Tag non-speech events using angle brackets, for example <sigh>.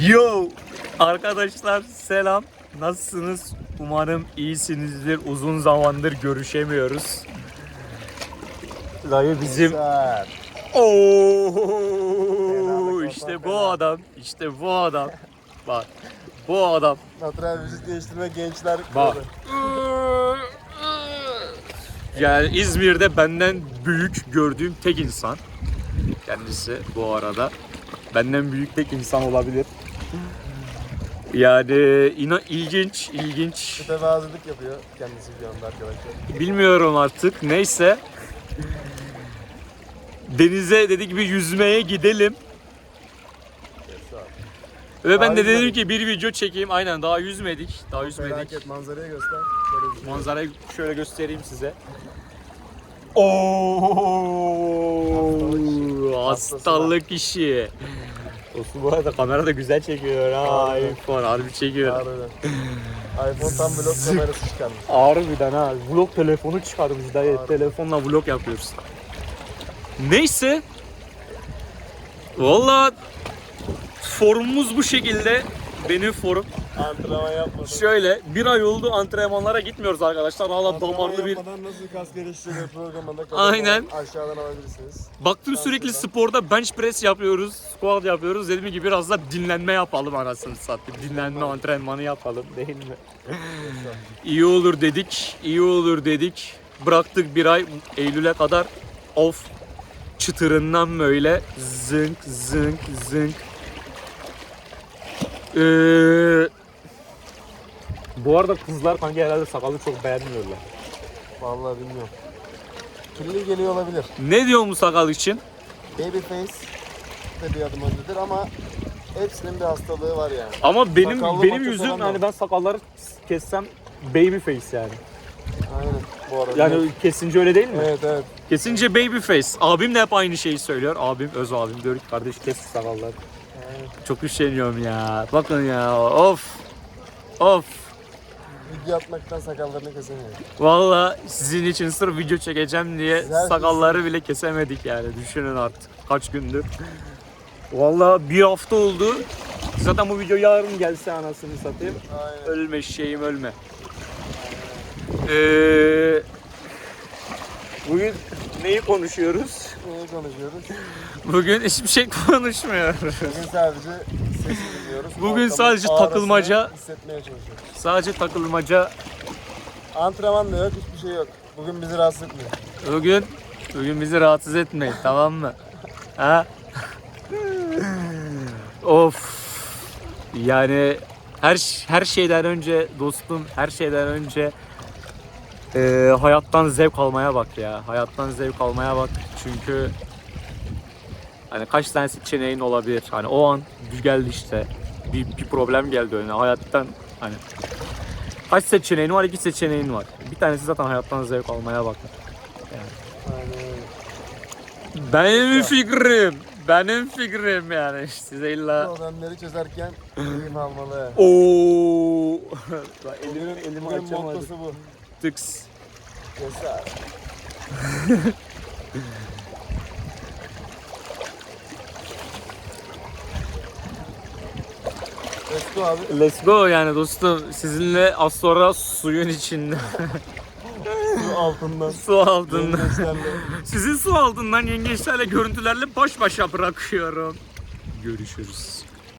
Yo arkadaşlar selam. Nasılsınız? Umarım iyisinizdir. Uzun zamandır görüşemiyoruz. Dayı bizim. Oo işte bu adam. işte bu adam. Bak. Bu adam. Natural vücut geliştirme gençler. Bak. Yani İzmir'de benden büyük gördüğüm tek insan. Kendisi bu arada. Benden büyük tek insan olabilir. Yani ina ilginç, ilginç. Mütevazılık yapıyor kendisi bir anda arkadaşlar. Bilmiyorum artık. Neyse. Denize dedi gibi yüzmeye gidelim. Ve ben de dedim ki bir video çekeyim. Aynen daha yüzmedik. Daha yüzmedik. Felaket manzarayı göster. Böyle. Manzarayı şöyle göstereyim size. Oo, hastalık işi. Dostum bu arada kamera da güzel çekiyor ha. Harbiden. iPhone harbi çekiyor. Harbiden. iPhone tam blok Zık. kamerası çıkarmış. Harbiden ha. Vlog telefonu çıkarmış dayı. Harbiden. Telefonla vlog yapıyoruz. Neyse. Valla formumuz bu şekilde. Benim forum. Antrenman yapmadan. Şöyle bir ay oldu antrenmanlara gitmiyoruz arkadaşlar. Hala damarlı bir nasıl kas geliştirir programında Aynen. aşağıdan alabilirsiniz. Baktım sürekli sporda bench press yapıyoruz, squat yapıyoruz. Dedim ki biraz da dinlenme yapalım anasını satayım. Dinlenme antrenmanı yapalım değil mi? iyi olur dedik, iyi olur dedik. Bıraktık bir ay Eylül'e kadar of çıtırından böyle zınk zınk zınk. Ee, bu arada kızlar kanka herhalde sakalı çok beğenmiyorlar. Vallahi bilmiyorum. Kirli geliyor olabilir. Ne diyor bu sakal için? Babyface de bir adım öndedir ama hepsinin bir hastalığı var yani. Ama benim Sakallı benim maço yüzüm falan da hani var. ben sakalları kessem baby face yani. Aynen bu arada. Yani kesince öyle değil mi? Evet evet. Kesince baby face. Abim de hep aynı şeyi söylüyor. Abim, öz abim diyor ki kardeş kes sakalları. Çok üşeniyorum ya. Bakın ya. Of. Of. Video atmaktan sakallarını kesemiyor. Valla sizin için sırf video çekeceğim diye Güzel sakalları bile kesemedik yani. Düşünün artık kaç gündür. Valla bir hafta oldu. Zaten bu video yarın gelse anasını satayım. Aynen. Ölme şeyim ölme. Ee, bugün neyi konuşuyoruz? Neyi konuşuyoruz? Bugün hiçbir şey konuşmuyoruz. Bugün sadece sesi dinliyoruz. Bugün sadece takılmaca. Hissetmeye çalışıyoruz. Sadece takılmaca. Antrenman da yok, hiçbir şey yok. Bugün bizi rahatsız etmiyor. Bugün bugün bizi rahatsız etmeyin tamam mı? Ha? of. Yani her her şeyden önce dostum her şeyden önce e, hayattan zevk almaya bak ya. Hayattan zevk almaya bak. Çünkü hani kaç tane seçeneğin olabilir. Hani o an geldi işte. Bir, bir problem geldi önüne. Hayattan hani kaç seçeneğin var? iki seçeneğin var. Bir tanesi zaten hayattan zevk almaya bak. Öyle. Benim fikrim. Benim fikrim yani. Size illa... Problemleri çözerken <laughs> eğim almalı. Oo. Elimi, elimi açamadım. bu. Cesaret. Let's go abi. Let's go yani dostum. Sizinle az sonra suyun içinde. Su altından. su altında. Sizin su altından yengeçlerle görüntülerle baş başa bırakıyorum. Görüşürüz.